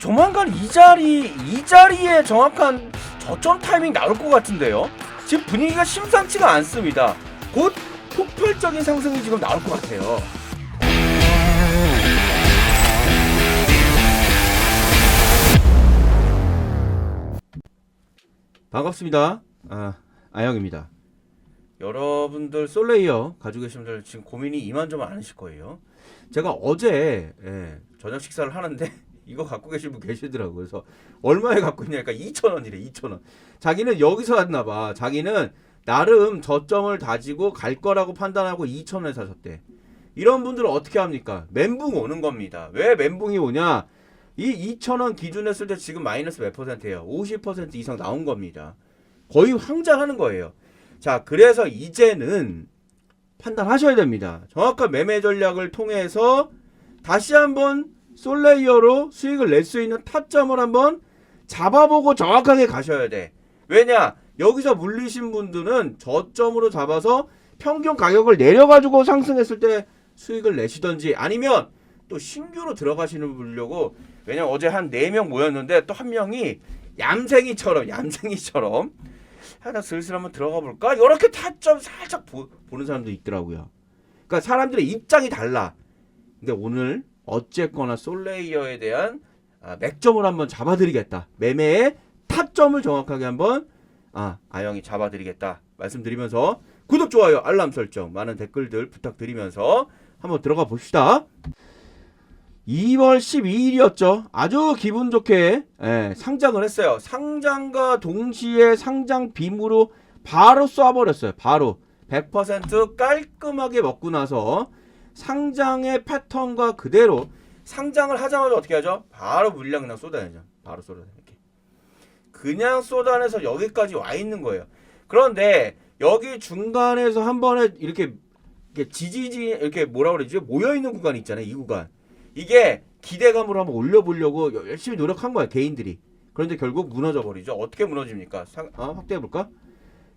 조만간 이 자리 이 자리에 정확한 저점 타이밍 나올 것 같은데요. 지금 분위기가 심상치가 않습니다. 곧 폭발적인 상승이 지금 나올 것 같아요. 반갑습니다. 아, 아영입니다. 여러분들 솔레이어 가지고 계신 분들 지금 고민이 이만저만 않으실 거예요. 제가 어제 예, 저녁 식사를 하는데 이거 갖고 계신 분 계시더라고요. 그래서 얼마에 갖고 있냐니까 2,000원이래. 2,000원. 자기는 여기서 왔나 봐. 자기는 나름 저점을 다지고 갈 거라고 판단하고 2,000원에 사셨대. 이런 분들은 어떻게 합니까? 멘붕 오는 겁니다. 왜 멘붕이 오냐? 이 2,000원 기준 했을 때 지금 마이너스 몇 퍼센트예요? 50% 이상 나온 겁니다. 거의 황장하는 거예요. 자, 그래서 이제는 판단하셔야 됩니다. 정확한 매매 전략을 통해서 다시 한번 솔레이어로 수익을 낼 수 있는 타점을 한번 잡아보고 정확하게 가셔야 돼. 왜냐? 여기서 물리신 분들은 저점으로 잡아서 평균 가격을 내려가지고 상승했을 때 수익을 내시던지 아니면 또 신규로 들어가시는 분려고 왜냐면 어제 한 4명 모였는데 또 한 명이 얌생이처럼 얌생이처럼 하나 슬슬 한번 들어가 볼까? 이렇게 타점 살짝 보, 보는 사람도 있더라고요. 그러니까 사람들의 입장이 달라. 근데 오늘 어쨌거나 솔레이어에 대한 아, 맥점을 한번 잡아드리겠다. 매매의 타점을 정확하게 한번 아, 아영이 잡아드리겠다. 말씀드리면서 구독, 좋아요, 알람 설정, 많은 댓글들 부탁드리면서 한번 들어가 봅시다. 2월 12일이었죠. 아주 기분 좋게 예, 상장을 했어요. 상장과 동시에 상장 빔으로 바로 쏴버렸어요. 바로 100% 깔끔하게 먹고 나서 상장의 패턴과 그대로 상장을 하자마자 어떻게 하죠? 바로 물량 그냥 쏟아내죠. 바로 쏟아내죠. 이렇게. 그냥 쏟아내서 여기까지 와 있는 거예요. 그런데 여기 중간에서 한 번에 이렇게, 이렇게 지지지 이렇게 뭐라 그러지? 모여 있는 구간 있잖아요. 이 구간. 이게 기대감으로 한번 올려보려고 열심히 노력한 거야 개인들이. 그런데 결국 무너져 버리죠. 어떻게 무너집니까? 상, 아, 확대해 볼까?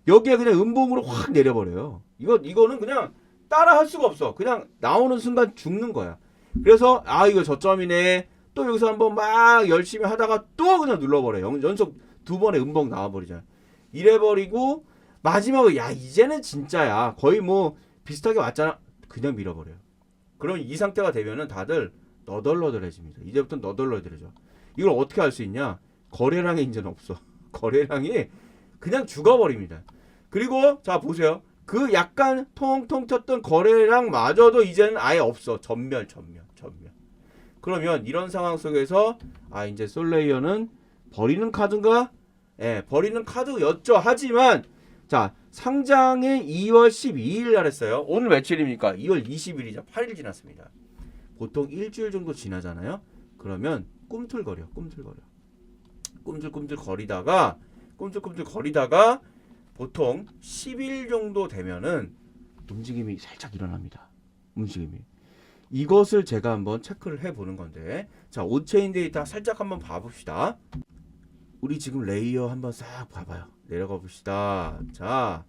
여기에 그냥 음봉으로 확 내려버려요. 이거 이거는 그냥 따라 할 수가 없어. 그냥 나오는 순간 죽는 거야. 그래서 아 이거 저점이네. 또 여기서 한번 막 열심히 하다가 또 그냥 눌러버려. 요 연속 두 번의 음봉 나와버리잖아. 이래버리고 마지막에 야 이제는 진짜야. 거의 뭐 비슷하게 왔잖아. 그냥 밀어버려요. 그럼 이 상태가 되면은 다들 너덜너덜해집니다. 이제부터 너덜너덜해져. 이걸 어떻게 할수 있냐? 거래량이 이제는 없어. 거래량이 그냥 죽어버립니다. 그리고 자 보세요. 그 약간 통통 쳤던 거래량 마저도 이제는 아예 없어. 전멸, 전멸, 전멸. 그러면 이런 상황 속에서 아 이제 솔레이어는 버리는 카드인가? 예, 버리는 카드였죠. 하지만 자 상장에 2월 12일 날 했어요. 오늘 며칠입니까? 2월 20일이죠. 8일 지났습니다. 보통 일주일 정도 지나잖아요. 그러면 꿈틀거려, 꿈틀거려. 꿈틀꿈틀 거리다가 꿈틀꿈틀 거리다가 보통 10일 정도 되면은 움직임이 살짝 일어납니다. 움직임이. 이것을 제가 한번 체크를 해 보는 건데 자 온체인 데이터 살짝 한번 봐봅시다. 우리 지금 레이어 한번 싹 봐봐요. 내려가 봅시다. 자,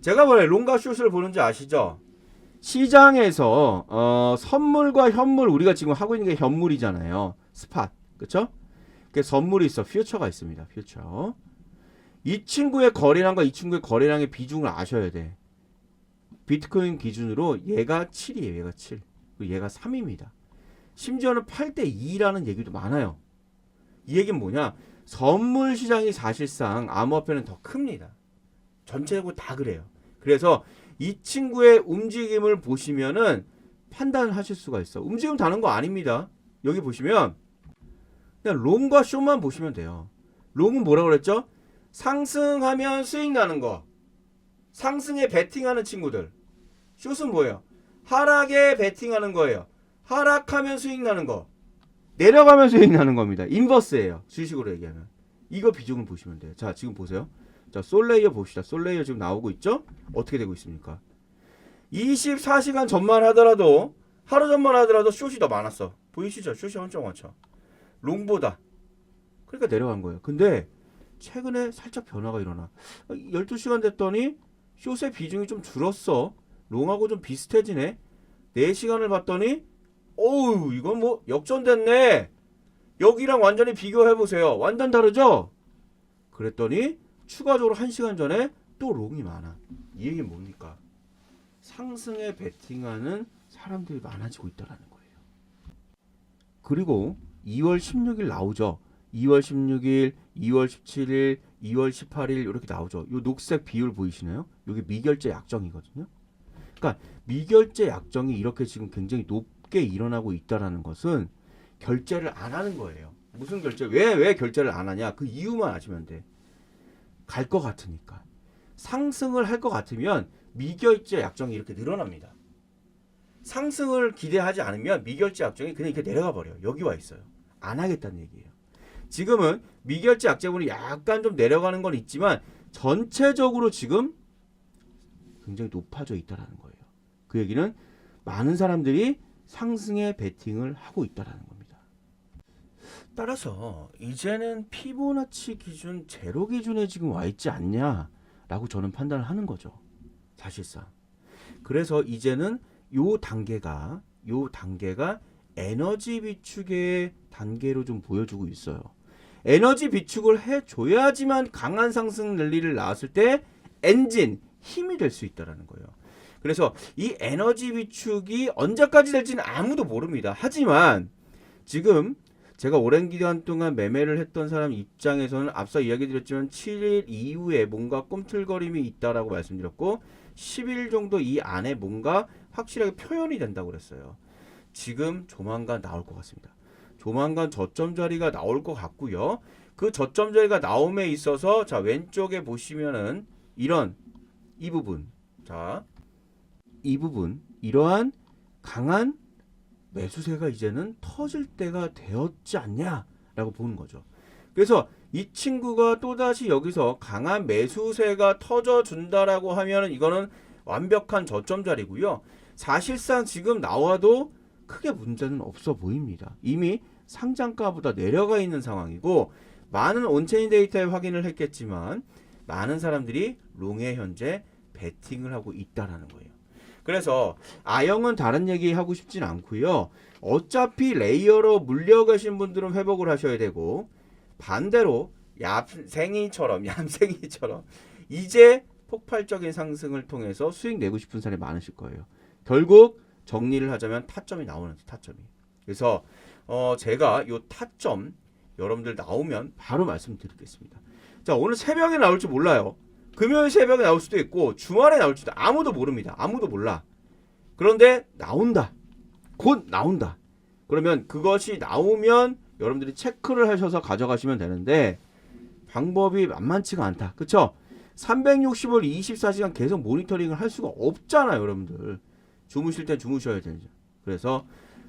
제가 뭐래 롱가 슛을 보는지 아시죠? 시장에서 어, 선물과 현물 우리가 지금 하고 있는 게 현물이잖아요. 스팟, 그렇죠? 그 선물이 있어, 퓨처가 있습니다. 퓨처. 이 친구의 거래량과 이 친구의 거래량의 비중을 아셔야 돼. 비트코인 기준으로 얘가 7이에요. 얘가 7. 그리고 얘가 3입니다. 심지어는 8대 2라는 얘기도 많아요. 이 얘기는 뭐냐? 선물 시장이 사실상 암호화폐는 더 큽니다. 전체적으로 다 그래요. 그래서 이 친구의 움직임을 보시면은 판단을 하실 수가 있어. 움직임 다는 거 아닙니다. 여기 보시면 그냥 롱과 숏만 보시면 돼요. 롱은 뭐라고 그랬죠? 상승하면 수익 나는 거. 상승에 베팅하는 친구들. 숏은 뭐예요? 하락에 베팅하는 거예요. 하락하면 수익 나는 거. 내려가면 수익 나는 겁니다. 인버스예요. 주식으로 얘기하면. 이거 비중을 보시면 돼요. 자, 지금 보세요. 자, 솔레이어 봅시다. 솔레이어 지금 나오고 있죠? 어떻게 되고 있습니까? 24시간 전만 하더라도 하루 전만 하더라도 숏이 더 많았어. 보이시죠? 숏이 엄청 많죠. 롱보다. 그러니까 내려간 거예요. 근데 최근에 살짝 변화가 일어나. 12시간 됐더니 숏의 비중이 좀 줄었어. 롱하고 좀 비슷해지네. 4시간을 봤더니 어우, 이건 뭐 역전됐네. 여기랑 완전히 비교해 보세요. 완전 다르죠? 그랬더니 추가적으로 한 시간 전에 또 롱이 많아. 이 얘기는 뭡니까? 상승에 베팅하는 사람들이 많아지고 있다라는 거예요. 그리고 2월 16일 나오죠. 2월 16일, 2월 17일, 2월 18일 이렇게 나오죠. 요 녹색 비율 보이시나요? 이게 미결제 약정이거든요. 그러니까 미결제 약정이 이렇게 지금 굉장히 높게 일어나고 있다라는 것은 결제를 안 하는 거예요. 무슨 결제? 왜 왜 결제를 안 하냐? 그 이유만 아시면 돼. 갈 것 같으니까. 상승을 할 것 같으면 미결제 약정이 이렇게 늘어납니다. 상승을 기대하지 않으면 미결제 약정이 그냥 이렇게 내려가 버려요. 여기 와 있어요. 안 하겠다는 얘기예요. 지금은 미결제 약정으로 약간 좀 내려가는 건 있지만 전체적으로 지금 굉장히 높아져 있다라는 거예요. 그 얘기는 많은 사람들이 상승에 베팅을 하고 있다라는 겁니다. 따라서 이제는 피보나치 기준 제로 기준에 지금 와 있지 않냐라고 저는 판단을 하는 거죠. 사실상. 그래서 이제는 요 단계가 요 단계가 에너지 비축의 단계로 좀 보여주고 있어요. 에너지 비축을 해줘야지만 강한 상승 랠리를 나왔을 때 엔진 힘이 될 수 있다라는 거예요. 그래서 이 에너지 비축이 언제까지 될지는 아무도 모릅니다. 하지만 지금 제가 오랜 기간 동안 매매를 했던 사람 입장에서는 앞서 이야기 드렸지만 7일 이후에 뭔가 꿈틀거림이 있다라고 말씀드렸고 10일 정도 이 안에 뭔가 확실하게 표현이 된다고 그랬어요. 지금 조만간 나올 것 같습니다. 조만간 저점 자리가 나올 것 같고요. 그 저점 자리가 나옴에 있어서 자 왼쪽에 보시면은 이런 이 부분 자 이 부분 이러한 강한 매수세가 이제는 터질 때가 되었지 않냐라고 보는 거죠. 그래서 이 친구가 또다시 여기서 강한 매수세가 터져 준다라고 하면은 이거는 완벽한 저점 자리고요. 사실상 지금 나와도 크게 문제는 없어 보입니다. 이미 상장가보다 내려가 있는 상황이고 많은 온체인 데이터에 확인을 했겠지만 많은 사람들이 롱에 현재 베팅을 하고 있다라는 거예요. 그래서 아영은 다른 얘기 하고 싶진 않고요. 어차피 레이어로 물려 계신 분들은 회복을 하셔야 되고 반대로 얌생이처럼 얌생이처럼 이제 폭발적인 상승을 통해서 수익 내고 싶은 사람이 많으실 거예요. 결국 정리를 하자면 타점이 나오는 타점이. 그래서 어 제가 요 타점 여러분들 나오면 바로 말씀드리겠습니다. 자 오늘 새벽에 나올지 몰라요. 금요일 새벽에 나올 수도 있고 주말에 나올지도 아무도 모릅니다. 아무도 몰라. 그런데 나온다. 곧 나온다. 그러면 그것이 나오면 여러분들이 체크를 하셔서 가져가시면 되는데 방법이 만만치가 않다. 그쵸? 365일 24시간 계속 모니터링을 할 수가 없잖아요, 여러분들. 주무실 땐 주무셔야 되죠. 그래서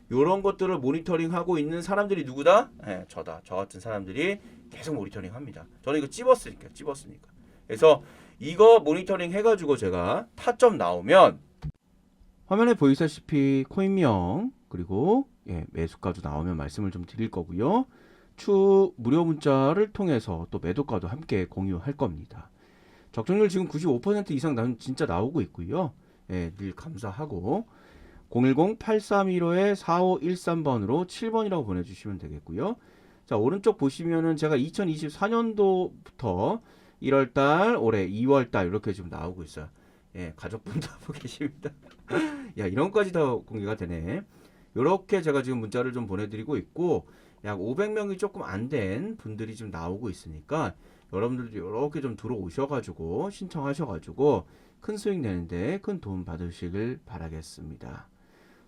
이런 것들을 모니터링하고 있는 사람들이 누구다? 예, 저다. 저 같은 사람들이 계속 모니터링합니다. 저는 이거 찝었으니까, 찝었으니까. 그래서 이거 모니터링 해가지고 제가 타점 나오면 화면에 보이시다시피 코인명 그리고 예, 매수가도 나오면 말씀을 좀 드릴 거고요. 추 무료 문자를 통해서 또 매도가도 함께 공유할 겁니다. 적정률 지금 95% 이상 나 진짜 나오고 있고요. 예, 늘 감사하고 010-8315-4513번으로 7번이라고 보내주시면 되겠고요. 자 오른쪽 보시면은 제가 2024년도부터 1월달 올해 2월달 이렇게 지금 나오고 있어요. 예, 가족분도 하고 계십니다. 야 이런 것까지 다 공개가 되네. 이렇게 제가 지금 문자를 좀 보내드리고 있고 약 500명이 조금 안 된 분들이 지금 나오고 있으니까 여러분들도 이렇게 좀 들어오셔가지고 신청하셔가지고 큰 수익 내는데 큰 도움 받으시길 바라겠습니다.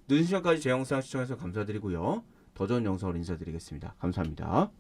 늦은 시간까지 제 영상 시청해서 감사드리고요. 더 좋은 영상으로 인사드리겠습니다. 감사합니다.